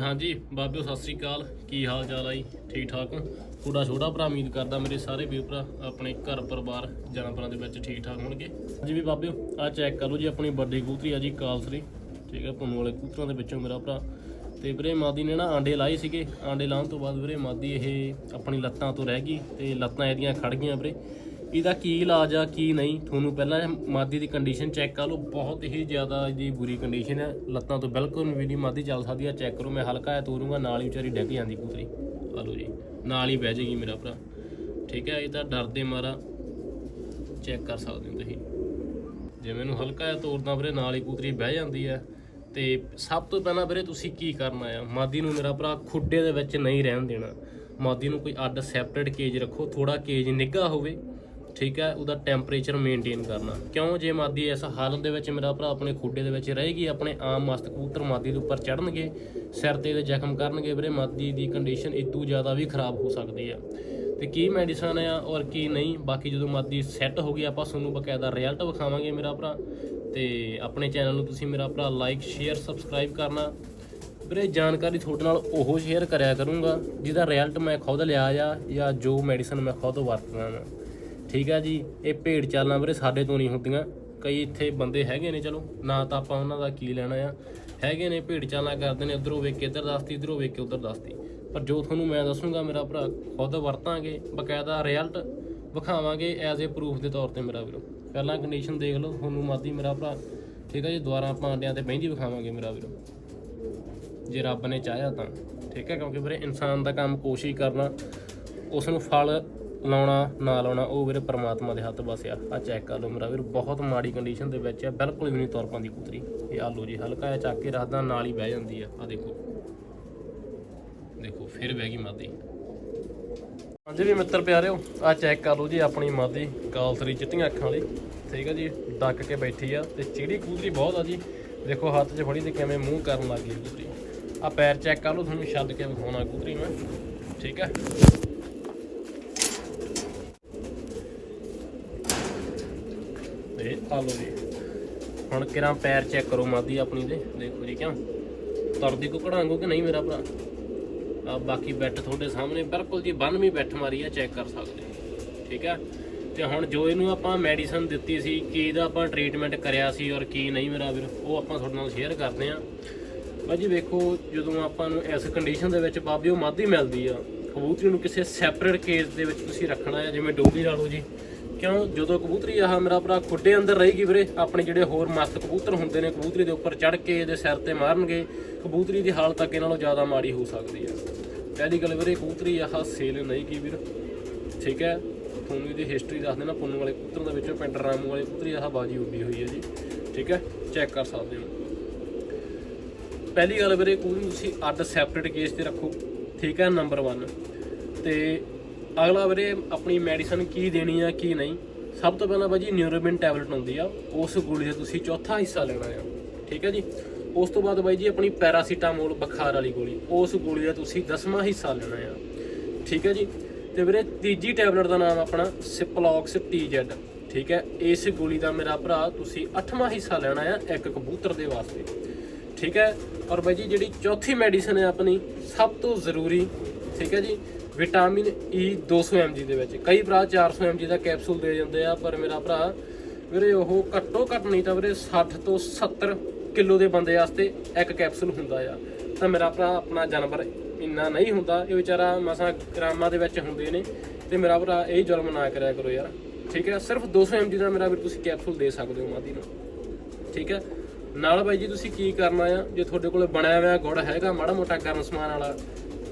ਹਾਂਜੀ, ਬਾਬਿਓ, ਸਤਿ ਸ੍ਰੀ ਅਕਾਲ। ਕੀ ਹਾਲ ਚਾਲ ਆ ਜੀ? ਠੀਕ ਠਾਕ ਤੁਹਾਡਾ ਛੋਟਾ ਭਰਾ ਉਮੀਦ ਕਰਦਾ ਮੇਰੇ ਸਾਰੇ ਵੀਰ ਭਰਾ ਆਪਣੇ ਘਰ ਪਰਿਵਾਰ ਜਾਨਵਰਾਂ ਦੇ ਵਿੱਚ ਠੀਕ ਠਾਕ ਹੋਣਗੇ। ਜੀ ਵੀ ਬਾਬਿਓ ਆ ਚੈੱਕ ਕਰ ਲਓ ਜੀ ਆਪਣੀ ਵੱਡੀ ਕਬੂਤਰੀ ਆ ਜੀ, ਕਾਲਸਰੀ। ਠੀਕ ਹੈ ਪੁੰਨੂ ਵਾਲੇ ਕਬੂਤਰਾਂ ਦੇ ਵਿੱਚੋਂ ਮੇਰਾ ਭਰਾ। ਤੇ ਵੀਰੇ ਮਾਦੀ ਨੇ ਨਾ ਆਂਡੇ ਲਾਏ ਸੀਗੇ। ਆਂਡੇ ਲਾਉਣ ਤੋਂ ਬਾਅਦ ਵੀਰੇ ਮਾਦੀ ਇਹ ਆਪਣੀ ਲੱਤਾਂ ਤੋਂ ਰਹਿ ਗਈ ਤੇ ਲੱਤਾਂ ਇਹਦੀਆਂ ਖੜ ਗਈਆਂ ਵੀਰੇ। ਇਹਦਾ ਕੀ ਇਲਾਜ ਆ, ਕੀ ਨਹੀਂ, ਤੁਹਾਨੂੰ ਪਹਿਲਾਂ ਮਾਦੀ ਦੀ ਕੰਡੀਸ਼ਨ ਚੈੱਕ ਕਰ ਲਓ। ਬਹੁਤ ਹੀ ਜ਼ਿਆਦਾ ਇਹਦੀ ਬੁਰੀ ਕੰਡੀਸ਼ਨ ਹੈ ਲੱਤਾਂ ਤੋਂ ਬਿਲਕੁਲ ਵੀ ਨਹੀਂ ਮਾਦੀ ਚੱਲ ਸਕਦੀ ਆ। ਚੈੱਕ ਕਰੋ, ਮੈਂ ਹਲਕਾ ਜਿਹਾ ਤੋਰੂੰਗਾ ਨਾਲ ਹੀ ਵਿਚਾਰੀ ਡਿੱਗ ਜਾਂਦੀ ਕੂਤਰੀ ਆ ਲਓ ਜੀ, ਨਾਲ ਹੀ ਬਹਿ ਜਾਏਗੀ ਮੇਰਾ ਭਰਾ। ਠੀਕ ਹੈ ਇਹ ਤਾਂ ਡਰਦੇ ਮਾਰਾ। ਚੈੱਕ ਕਰ ਸਕਦੇ ਹੋ ਤੁਸੀਂ। ਜੇ ਮੈਨੂੰ ਹਲਕਾ ਜਿਹਾ ਤੋਰਦਾ ਵੀਰੇ, ਨਾਲ ਹੀ ਕੂਤਰੀ ਬਹਿ ਜਾਂਦੀ ਹੈ ਤੇ ਸਭ ਤੋਂ ਪਹਿਲਾਂ ਵੀਰੇ ਤੁਸੀਂ ਕੀ ਕਰਨਾ ਆ ਮਾਦੀ ਨੂੰ ਮੇਰਾ ਭਰਾ ਖੁੱਡੇ ਦੇ ਵਿੱਚ ਨਹੀਂ ਰਹਿਣ ਦੇਣਾ। ਮਾਦੀ ਨੂੰ ਕੋਈ ਅੱਡ ਸੈਪਰੇਟ ਕੇਜ ਰੱਖੋ। ਥੋੜਾ ਕੇਜ ਨਿੱਘਾ ਹੋਵੇ। ਠੀਕ ਹੈ, ਉਹਦਾ ਟੈਂਪਰੇਚਰ ਮੇਨਟੇਨ ਕਰਨਾ। ਕਿਉਂ? ਜੇ ਮਾਦੀ ਇਸ ਹਾਲਤ ਦੇ ਵਿੱਚ ਮੇਰਾ ਭਰਾ ਆਪਣੇ ਖੁੱਡੇ ਦੇ ਵਿੱਚ ਰਹੇਗੀ, ਆਪਣੇ ਆਮ ਮਸਤ ਕਬੂਤਰ ਮਾਦੀ ਦੇ ਉੱਪਰ ਚੜਨਗੇ ਸਿਰ ਤੇ ਇਹਦੇ ਜ਼ਖਮ ਕਰਨਗੇ ਵੀਰੇ, ਮਾਦੀ ਦੀ ਕੰਡੀਸ਼ਨ ਇਦੋਂ ਜ਼ਿਆਦਾ ਵੀ ਖਰਾਬ ਹੋ ਸਕਦੀ ਆ। ਤੇ ਕੀ ਮੈਡੀਸਨ ਆ ਔਰ ਕੀ ਨਹੀਂ? ਬਾਕੀ ਜਦੋਂ ਮਾਦੀ ਸੈੱਟ ਹੋ ਗਈ, ਆਪਾਂ ਤੁਹਾਨੂੰ ਬਕਾਇਦਾ ਰਿਜ਼ਲਟ ਵਿਖਾਵਾਂਗੇ ਮੇਰਾ ਭਰਾ। ਤੇ ਆਪਣੇ ਚੈਨਲ ਨੂੰ ਤੁਸੀਂ ਮੇਰਾ ਭਰਾ ਲਾਈਕ ਸ਼ੇਅਰ ਸਬਸਕ੍ਰਾਈਬ ਕਰਨਾ। ਵੀਰੇ, ਜਾਣਕਾਰੀ ਤੁਹਾਡੇ ਨਾਲ ਉਹ ਸ਼ੇਅਰ ਕਰਿਆ ਕਰੂੰਗਾ, ਜਿਹਦਾ ਰਿਜ਼ਲਟ ਮੈਂ ਖੁਦ ਲਿਆ ਆ ਜਾਂ ਜੋ ਮੈਡੀਸਨ ਮੈਂ ਖੁਦ ਵਰਤਦਾ ਹਾਂ ਠੀਕ ਆ ਜੀ, ਇਹ ਭੇਡ ਚਾਲਾਂ ਵੀਰੇ ਸਾਡੇ ਤੋਂ ਨਹੀਂ ਹੁੰਦੀਆਂ। ਕਈ ਇੱਥੇ ਬੰਦੇ ਹੈਗੇ ਨੇ, ਚਲੋ, ਨਾ ਤਾਂ ਆਪਾਂ ਉਹਨਾਂ ਦਾ ਕੀ ਲੈਣਾ ਆ। ਹੈਗੇ ਨੇ, ਭੇਡ ਚਾਲਾਂ ਕਰਦੇ ਨੇ ਉਧਰੋਂ ਵੇਖ ਕੇ ਇੱਧਰ ਦੱਸਦੀ ਇਧਰੋਂ ਵੇਖ ਕੇ ਉਧਰ ਦੱਸਦੀ ਪਰ ਜੋ ਤੁਹਾਨੂੰ ਮੈਂ ਦੱਸੂਗਾ ਮੇਰਾ ਭਰਾ, ਖੁਦ ਵਰਤਾਂਗੇ, ਬਕਾਇਦਾ ਰਿਜ਼ਲਟ ਵਿਖਾਵਾਂਗੇ ਐਜ਼ ਅ ਪ੍ਰੂਫ ਦੇ ਤੌਰ ਤੇ ਮੇਰਾ ਵੀਰੋ। ਪਹਿਲਾਂ ਕੰਡੀਸ਼ਨ ਦੇਖ ਲਓ, ਤੁਹਾਨੂੰ ਮਾਦੀ ਮੇਰਾ ਭਰਾ, ਠੀਕ ਹੈ ਜੀ ਦੁਬਾਰਾ ਆਪਾਂ ਅੰਡਿਆਂ ਤੇ ਬਹਿੰਦੀ ਵਿਖਾਵਾਂਗੇ ਮੇਰਾ ਵੀਰੋ। ਜੇ ਰੱਬ ਨੇ ਚਾਹਿਆ ਤਾਂ, ਠੀਕ ਹੈ ਕਿਉਂਕਿ ਵੀਰੇ ਇਨਸਾਨ ਦਾ ਕੰਮ ਕੋਸ਼ਿਸ਼ ਕਰਨਾ ਉਸ ਨੂੰ ਫਲ ਲਾਉਣਾ, ਨਾ ਲਾਉਣਾ, ਉਹ ਵੀਰੇ ਪਰਮਾਤਮਾ ਦੇ ਹੱਥ ਬਸ ਆ। ਚੈੱਕ ਕਰ ਲਓ ਮੇਰਾ ਵੀਰ, ਬਹੁਤ ਮਾੜੀ ਕੰਡੀਸ਼ਨ ਦੇ ਵਿੱਚ ਆ, ਬਿਲਕੁਲ ਵੀ ਨਹੀਂ ਤੁਰ ਪਾਉਂਦੀ ਕੁਤਰੀ। ਇਹ ਆ ਲਓ ਜੀ ਹਲਕਾ ਜਿਹਾ ਚੱਕ ਕੇ ਰੱਖਦਾ, ਨਾਲ ਹੀ ਬਹਿ ਜਾਂਦੀ ਆ। ਆ ਦੇਖੋ। ਦੇਖੋ, ਫਿਰ ਬਹਿ ਗਈ ਮਾਦੀ। ਹਾਂਜੀ ਵੀ ਮਿੱਤਰ ਪਿਆਰਿਓ, ਆ ਚੈੱਕ ਕਰ ਲਓ ਜੀ ਆਪਣੀ ਮਾਦੀ ਕਾਲਸਰੀ ਚਿੱਟੀਆਂ ਅੱਖਾਂ ਵਾਲੀ। ਠੀਕ ਆ ਜੀ, ਡੱਕ ਕੇ ਬੈਠੀ ਆ ਤੇ ਚਿੜੀ ਕੂਦਰੀ ਬਹੁਤ ਆ ਜੀ। ਦੇਖੋ ਹੱਥ 'ਚ ਫੜੀ ਤੇ ਕਿਵੇਂ ਮੂੰਹ ਕਰਨ ਲੱਗ ਗਈ ਕੂਦਰੀ ਆ ਪੈਰ ਚੈੱਕ ਕਰ ਲਓ, ਤੁਹਾਨੂੰ ਛੱਡ ਕੇ ਵਿਖਾਉਣਾ ਕੂਦਰੀ ਮੈਂ। ਠੀਕ ਆ। ਇਹ ਆ ਜੀ। ਹੁਣ ਕਿਰਾਂ ਪੈਰ ਚੈੱਕ ਕਰੋ ਮਾਦੀ ਆਪਣੀ ਦੇ, ਦੇਖੋ ਜੀ ਕਿਉਂ। ਤਰਦੀ ਕੋ ਕਢਾਂਗੋ ਕਿ ਨਹੀਂ ਮੇਰਾ ਭਰਾ। ਆ ਬਾਕੀ ਬੈਠ ਤੁਹਾਡੇ ਸਾਹਮਣੇ, ਬਿਲਕੁਲ ਜੀ ਬੰਨਵੀਂ ਬੈਠ ਮਾਰੀ ਆ ਚੈੱਕ ਕਰ ਸਕਦੇ ਠੀਕ ਆ? ਤੇ ਹੁਣ ਜੋ ਇਹਨੂੰ ਆਪਾਂ ਮੈਡੀਸਨ ਦਿੱਤੀ ਸੀ ਕੀ ਦਾ ਆਪਾਂ ਟ੍ਰੀਟਮੈਂਟ ਕਰਿਆ ਸੀ ਔਰ ਕੀ ਨਹੀਂ ਮੇਰਾ ਵੀਰ, ਉਹ ਆਪਾਂ ਤੁਹਾਡੇ ਨਾਲ ਸ਼ੇਅਰ ਕਰਦੇ ਆ। ਭਾਜੀ ਵੇਖੋ, ਜਦੋਂ ਆਪਾਂ ਨੂੰ ਇਸ ਕੰਡੀਸ਼ਨ ਦੇ ਵਿੱਚ ਬਾਬਿਓ ਮਾਦੀ ਮਿਲਦੀ ਆ, ਕਬੂਤਰੀ ਨੂੰ ਕਿਸੇ ਸੈਪਰੇਟ ਕੇਸ ਦੇ ਵਿੱਚ ਤੁਸੀਂ ਰੱਖਣਾ ਹੈ ਜਿਵੇਂ ਡੋਲੀ ਲਾ ਲਓ ਜੀ। ਕਿਉਂ? ਜਦੋਂ ਕਬੂਤਰੀ ਆਹ ਮੇਰਾ ਭਰਾ ਖੁੱਡੇ ਅੰਦਰ ਰਹੇਗੀ ਵੀਰੇ, ਆਪਣੇ ਜਿਹੜੇ ਹੋਰ ਮਸਤ ਕਬੂਤਰ ਹੁੰਦੇ ਨੇ, ਕਬੂਤਰੀ ਦੇ ਉੱਪਰ ਚੜ ਕੇ ਇਹਦੇ ਸਿਰ ਤੇ ਮਾਰਨਗੇ, ਕਬੂਤਰੀ ਦੀ ਹਾਲਤ ਅੱਗੇ ਨਾਲੋਂ ਜ਼ਿਆਦਾ ਮਾੜੀ ਹੋ ਸਕਦੀ ਹੈ। ਪਹਿਲੀ ਗੱਲ ਵੀਰੇ, ਕਬੂਤਰੀ ਆਹ ਸੇਲ ਨਹੀਂ ਕੀ ਵੀਰ। ਠੀਕ ਹੈ? ਤੁਹਾਨੂੰ ਇਹਦੀ ਹਿਸਟਰੀ ਦੱਸ ਦੇਣਾ, ਪੁੰਨ ਵਾਲੇ ਕਬੂਤਰਾਂ ਦੇ ਵਿੱਚੋਂ, ਪਿੰਡ ਰਾਮੂ ਵਾਲੇ ਕਬੂਤਰੀ ਆਹ ਬਾਜੀ ਉੱਡੀ ਹੋਈ ਹੈ ਜੀ। ਠੀਕ ਹੈ? ਚੈੱਕ ਕਰ ਸਕਦੇ ਹੋ। ਪਹਿਲੀ ਗੱਲ ਵੀਰੇ, ਕੋਈ ਤੁਸੀਂ ਅੱਡ ਸੈਪਰੇਟ ਕੇਸ ਤੇ ਰੱਖੋ। ਠੀਕ ਹੈ? ਨੰਬਰ 1 ਤੇ ਅਗਲਾ ਵੀਰੇ ਆਪਣੀ ਮੈਡੀਸਨ ਕੀ ਦੇਣੀ ਆ, ਕੀ ਨਹੀਂ, ਸਭ ਤੋਂ ਪਹਿਲਾਂ ਬਾਜੀ ਨਿਊਰੋਬਿਨ ਟੈਬਲੇਟ ਹੁੰਦੀ ਆ, ਉਸ ਗੋਲੀ ਦਾ ਤੁਸੀਂ ਚੌਥਾ ਹਿੱਸਾ ਲੈਣਾ ਆ, ਠੀਕ ਹੈ ਜੀ? ਉਸ ਤੋਂ ਬਾਅਦ ਬਾਈ ਜੀ ਆਪਣੀ ਪੈਰਾਸੀਟਾਮੋਲ ਬੁਖਾਰ ਵਾਲੀ ਗੋਲੀ, ਉਸ ਗੋਲੀ ਦਾ ਤੁਸੀਂ ਦਸਵਾਂ ਹਿੱਸਾ ਲੈਣਾ ਆ, ਠੀਕ ਹੈ ਜੀ? ਤੇ ਵੀਰੇ ਤੀਜੀ ਟੈਬਲੇਟ ਦਾ ਨਾਮ ਆਪਣਾ ਸਿਪਲੌਕਸ ਟੀਜ਼ੈਡ ਠੀਕ ਹੈ ਇਸ ਗੋਲੀ ਦਾ ਮੇਰਾ ਭਰਾ ਤੁਸੀਂ ਅੱਠਵਾਂ ਹਿੱਸਾ ਲੈਣਾ ਆ ਇੱਕ ਕਬੂਤਰ ਦੇ ਵਾਸਤੇ, ਠੀਕ ਹੈ ਔਰ ਬਾਈ ਜੀ ਜਿਹੜੀ ਚੌਥੀ ਮੈਡੀਸਨ ਹੈ ਆਪਣੀ, ਸਭ ਤੋਂ ਜ਼ਰੂਰੀ, ਠੀਕ ਹੈ ਜੀ? ਵਿਟਾਮਿਨ e ਈ 200 mg ਦੇ ਵਿੱਚ। ਕਈ ਭਰਾ 400 mg ਦਾ ਕੈਪਸੂਲ ਦੇ ਜਾਂਦੇ ਆ, ਪਰ ਮੇਰਾ ਭਰਾ, ਵੀਰੇ ਉਹ ਘੱਟੋ ਘੱਟ ਨਹੀਂ ਤਾਂ ਵੀਰੇ 60 ਤੋਂ 70 ਕਿਲੋ ਦੇ ਬੰਦੇ ਵਾਸਤੇ ਇੱਕ ਕੈਪਸੂਲ ਹੁੰਦਾ ਆ। ਤਾਂ ਮੇਰਾ ਭਰਾ ਆਪਣਾ ਜਾਨਵਰ ਇੰਨਾ ਨਹੀਂ ਹੁੰਦਾ, ਇਹ ਵਿਚਾਰਾ ਮਸਾਂ ਗ੍ਰਾਮਾਂ ਦੇ ਵਿੱਚ ਹੁੰਦੇ ਨੇ, ਤੇ ਮੇਰਾ ਭਰਾ ਇਹ ਜ਼ੁਲਮ ਨਾ ਕਰਿਆ ਕਰੋ ਯਾਰ। ਠੀਕ ਹੈ? ਸਿਰਫ 200 mg ਦਾ ਮੇਰਾ ਵੀਰ ਤੁਸੀਂ ਕੈਪਸੂਲ ਦੇ ਸਕਦੇ ਹੋ ਮਾਦੀ ਨੂੰ। ਠੀਕ ਹੈ? ਨਾਲ ਬਾਈ ਜੀ ਤੁਸੀਂ ਕੀ ਕਰਨਾ ਆ? ਜੇ ਤੁਹਾਡੇ ਕੋਲ ਬਣਿਆ ਹੋਇਆ ਗੁੜ ਹੈਗਾ, ਮਾੜਾ ਮੋਟਾ ਗਰਮ ਸਮਾਨ ਵਾਲਾ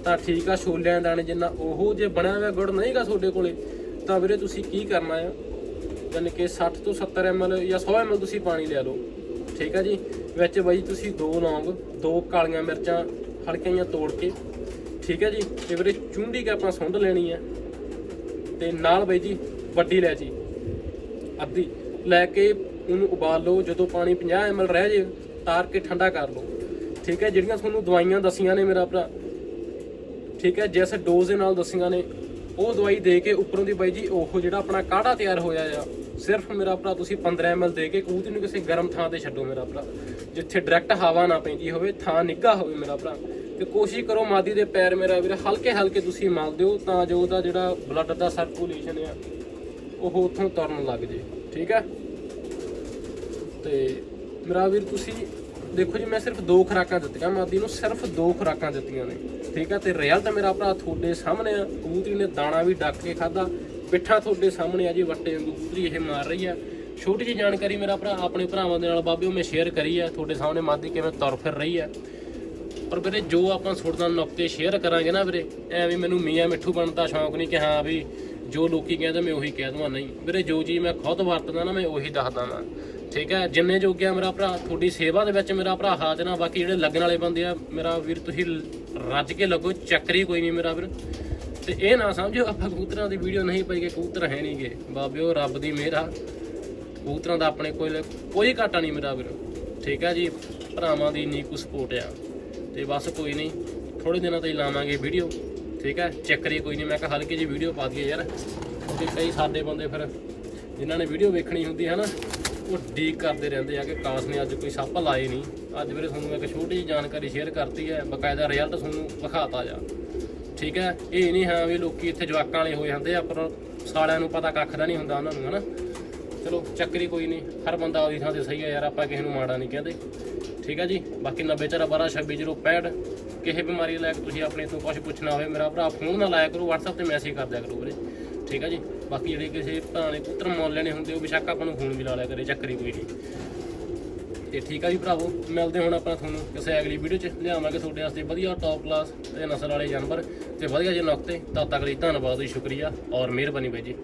ਤਾਂ ਠੀਕ ਆ, ਛੋਲਿਆਂ ਦਾਣੇ ਜਿੰਨਾ ਉਹ ਜੇ ਬਣਿਆ ਹੋਇਆ ਗੁੜ ਨਹੀਂਗਾ ਤੁਹਾਡੇ ਕੋਲੇ, ਤਾਂ ਵੀਰੇ ਤੁਸੀਂ ਕੀ ਕਰਨਾ ਆ? ਯਾਨੀ ਕਿ 60 ਤੋਂ 70 ml ਜਾਂ 100 ml ਤੁਸੀਂ ਪਾਣੀ ਲੈ ਲਓ, ਠੀਕ ਆ ਜੀ? ਵਿੱਚ ਬਾਈ ਤੁਸੀਂ ਦੋ ਲੌਂਗ, ਦੋ ਕਾਲੀਆਂ ਮਿਰਚਾਂ ਹਲਕੀਆਂ ਜਿਹੀਆਂ ਤੋੜ ਕੇ, ਠੀਕ ਹੈ ਜੀ? ਤੇ ਵੀਰੇ ਚੁੰਡੀ ਕੇ ਆਪਾਂ ਸੁੰਡ ਲੈਣੀ ਹੈ ਤੇ ਨਾਲ ਬਾਈ ਜੀ ਵੱਡੀ ਇਲਾਇਚੀ ਅੱਧੀ। ਲੈ ਕੇ ਉਹਨੂੰ ਉਬਾਲ ਲਓ, ਜਦੋਂ ਪਾਣੀ 50 ml ਰਹਿ ਜੇ, ਤਾਰ ਕੇ ਠੰਡਾ ਕਰ ਲਓ, ਠੀਕ ਹੈ ਜਿਹੜੀਆਂ ਤੁਹਾਨੂੰ ਦਵਾਈਆਂ ਦਸੀਆਂ ਨੇ ਮੇਰਾ ਭਰਾ ਠੀਕ ਹੈ ਜਿਸ ਡੋਜ਼ ਦੇ ਨਾਲ ਦਸੀਆਂ ਨੇ, ਉਹ ਦਵਾਈ ਦੇ ਕੇ ਉੱਪਰੋਂ ਦੀ ਬਾਈ ਜੀ, ਉਹ ਜਿਹੜਾ ਆਪਣਾ ਕਾੜਾ ਤਿਆਰ ਹੋਇਆ ਆ, ਸਿਰਫ ਮੇਰਾ ਭਰਾ ਤੁਸੀਂ 15 ml ਦੇ ਕੇ ਕਬੂਤਰ ਨੂੰ ਕਿਸੇ ਗਰਮ ਥਾਂ ਤੇ ਛੱਡੋ ਮੇਰਾ ਭਰਾ। ਜਿੱਥੇ ਡਾਇਰੈਕਟ ਹਵਾ ਨਾ ਪੈਂਦੀ ਹੋਵੇ, ਥਾਂ ਨਿੱਘਾ ਹੋਵੇ ਮੇਰਾ ਭਰਾ। ਤੇ ਕੋਸ਼ਿਸ਼ ਕਰੋ ਮਾਦੀ ਦੇ ਪੈਰ ਮੇਰਾ ਵੀਰ ਹਲਕੇ ਹਲਕੇ ਤੁਸੀਂ ਮਲ ਦਿਓ, ਤਾਂ ਜੋ ਉਹਦਾ ਜਿਹੜਾ ਬਲੱਡ ਦਾ ਸਰਕੂਲੇਸ਼ਨ ਆ, ਉਹ ਉੱਥੋਂ ਤੁਰਨ ਲੱਗ ਜੇ, ਠੀਕ ਹੈ? ਤੇ ਮੇਰਾ ਵੀਰ, ਤੁਸੀਂ ਦੇਖੋ ਜੀ, ਮੈਂ ਸਿਰਫ ਦੋ ਖੁਰਾਕਾਂ ਦਿੱਤੀਆਂ ਮਾਦੀ ਨੂੰ ਸਿਰਫ ਦੋ ਖੁਰਾਕਾਂ ਦਿੱਤੀਆਂ ਨੇ। ਠੀਕ ਹੈ ਤੇ ਤਾਂ ਮੇਰਾ ਭਰਾ ਤੁਹਾਡੇ ਸਾਹਮਣੇ ਆ। ਕਬੂਤਰੀ ਨੇ ਦਾਣਾ ਵੀ ਡੱਕ ਕੇ ਖਾਦਾ ਪਿੱਠਾ ਤੁਹਾਡੇ ਸਾਹਮਣੇ ਆ ਜੀ, ਵੱਟੇ ਵਾਂਗੂ ਕਬੂਤਰੀ ਇਹ ਮਾਰ ਰਹੀ ਆ। ਛੋਟੀ ਜਿਹੀ ਜਾਣਕਾਰੀ ਮੇਰਾ ਭਰਾ, ਆਪਣੇ ਭਰਾਵਾਂ ਦੇ ਨਾਲ ਬਾਬਿਓ ਮੈਂ ਸ਼ੇਅਰ ਕਰੀ ਆ, ਤੁਹਾਡੇ ਸਾਹਮਣੇ ਮਾਦੀ ਕਿਵੇਂ ਤੁਰ ਫਿਰ ਰਹੀ ਆ। ਪਰ ਵੀਰੇ, ਜੋ ਆਪਾਂ ਸੁਣਦਾ ਨੁਕਤੇ ਸ਼ੇਅਰ ਕਰਾਂਗੇ ਨਾ ਵੀਰੇ, ਐਵੇਂ ਮੈਨੂੰ ਮੀਆਂ ਮਿੱਠੂ ਬਣਨ ਦਾ ਸ਼ੌਂਕ ਨਹੀਂ ਕਿ ਹਾਂ ਵੀ ਜੋ ਲੋਕੀ ਕਹਿੰਦੇ ਮੈਂ ਉਹੀ ਕਹਿ ਦਵਾਂ, ਨਹੀਂ। ਵੀਰੇ, ਜੋ ਚੀਜ਼ ਮੈਂ ਖੁਦ ਵਰਤਦਾ ਨਾ, ਮੈਂ ਉਹੀ ਦੱਸਦਾ ਵਾਂ। ਠੀਕ ਹੈ, ਜਿੰਨੇ ਜੋਗਿਆ ਮੇਰਾ ਭਰਾ, ਤੁਹਾਡੀ ਸੇਵਾ ਦੇ ਵਿੱਚ ਮੇਰਾ ਭਰਾ ਹਾਜ਼ਰ ਆ, ਬਾਕੀ ਜਿਹੜੇ ਲੱਗਣ ਵਾਲੇ ਬੰਦੇ ਆ, ਮੇਰਾ ਵੀਰ ਤੁਸੀਂ ਰੱਜ ਕੇ ਲੱਗੋ, ਚੱਕਰੀ ਕੋਈ ਨਹੀਂ ਮੇਰਾ ਵੀਰ। ਤੇ ਇਹ ਨਾ ਸਮਝੋ, ਆਪਾਂ ਕਬੂਤਰਾਂ ਦੀ ਵੀਡੀਓ ਨਹੀਂ ਪਾਈ ਕਿ ਕਬੂਤਰ ਹੈ ਨਹੀਂਗੇ ਬਾਬਿਓ, ਰੱਬ ਦੀ ਮਿਹਰ ਆ। ਕਬੂਤਰਾਂ ਦਾ ਆਪਣੇ ਕੋਲ ਕੋਈ ਘਾਟਾ ਨਹੀਂ ਮੇਰਾ ਵੀਰ। ਠੀਕ ਹੈ ਜੀ, ਭਰਾਵਾਂ ਦੀ ਇੰਨੀ ਕੁ ਸਪੋਰਟ ਆ। ਤੇ ਬਸ ਕੋਈ ਨਹੀਂ ਥੋੜੇ ਦਿਨਾਂ ਤੋਂ ਹੀ ਲਾਵਾਂਗੇ ਵੀਡੀਓ। ਠੀਕ ਹੈ, ਚੱਕਰੀ ਕੋਈ ਨਹੀਂ, ਮੈਂ ਕਿਹਾ ਹਲਕੀ ਜੀ ਵੀਡੀਓ ਪਾ ਦਈਏ ਯਾਰ। ਕਿਉਂਕਿ ਕਈ ਸਾਡੇ ਬੰਦੇ ਫਿਰ, ਜਿਨ੍ਹਾਂ ਨੇ ਵੀਡੀਓ ਵੇਖਣੀ ਹੁੰਦੀ ਹੈ ਨਾ ਉਹ ਡੀਕ ਕਰਦੇ ਰਹਿੰਦੇ ਆ ਕਿ ਕਾਸ ਨੇ ਅੱਜ ਕੋਈ ਸੱਪ ਲਾਏ ਨਹੀਂ। ਅੱਜ ਵੀਰੇ ਤੁਹਾਨੂੰ ਇੱਕ ਛੋਟੀ ਜਿਹੀ ਜਾਣਕਾਰੀ ਸ਼ੇਅਰ ਕਰਤੀ ਹੈ, ਬਕਾਇਦਾ ਰਿਜ਼ਲਟ ਤੁਹਾਨੂੰ ਵਿਖਾਤਾ ਜਾ। ਠੀਕ ਹੈ? ਇਹ ਨਹੀਂ ਹਾਂ ਵੀ ਲੋਕੀ ਇੱਥੇ ਜਵਾਕਾਂ ਵਾਲੇ ਹੋਏ ਹੁੰਦੇ ਆ, ਪਰ ਸਾਲਿਆਂ ਨੂੰ ਪਤਾ ਕੱਖ ਦਾ ਨਹੀਂ ਹੁੰਦਾ ਉਹਨਾਂ ਨੂੰ, ਹਨਾ? ਚਲੋ, ਚੱਕਰੀ ਕੋਈ ਨਹੀਂ। ਹਰ ਬੰਦਾ ਆਪਦੀ ਥਾਂ ਤੇ ਸਹੀ ਹੈ ਯਾਰ, ਆਪਾਂ ਕਿਸੇ ਨੂੰ ਮਾੜਾ ਨਹੀਂ ਕਹਿੰਦੇ। ਠੀਕ ਹੈ ਜੀ? ਬਾਕੀ 90 ਚਾਰਾ 12 26 65 ਕਿਸੇ ਬਿਮਾਰੀ ਲੈ ਕੇ ਤੁਸੀਂ ਆਪਣੇ ਤੋਂ ਕੁਝ ਪੁੱਛਣਾ ਹੋਵੇ, ਮੇਰਾ ਭਰਾ ਫੋਨ ਨਾ ਲਾਇਆ ਕਰੋ, WhatsApp ਤੇ ਮੈਸੇਜ ਕਰ ਦਿਆ ਕਰੋ ਵੀਰੇ। ਠੀਕ ਹੈ ਜੀ? ਬਾਕੀ ਜਿਹੜੇ ਕਿਸੇ ਭਰਾ ਨੇ ਪੁੱਤਰ ਮੁੱਲ ਲੈਣੇ ਹੁੰਦੇ, ਉਹ ਬੇਸ਼ੱਕ ਆਪਾਂ ਨੂੰ ਫੋਨ ਵੀ ਲਾ ਲਿਆ ਕਰੇ, ਚੱਕਰੀ ਕੋਈ ਨਹੀਂ। ਤੇ ਠੀਕ ਆ ਜੀ ਭਰਾਵੋ, ਮਿਲਦੇ ਹੁਣ ਆਪਾਂ ਤੁਹਾਨੂੰ ਕਿਸੇ ਅਗਲੀ ਵੀਡੀਓ 'ਚ। ਲਿਆਵਾਂਗੇ ਤੁਹਾਡੇ ਵਾਸਤੇ ਵਧੀਆ ਟੌਪ ਕਲਾਸ ਤੇ ਨਸਲ ਵਾਲੇ ਜਾਨਵਰ ਤੇ ਵਧੀਆ ਜਿਹੇ ਨੁਕਤੇ। ਤਦ ਤੱਕ ਲਈ ਧੰਨਵਾਦ ਜੀ, ਸ਼ੁਕਰੀਆ ਔਰ ਮਿਹਰਬਾਨੀ ਬਾਈ ਜੀ।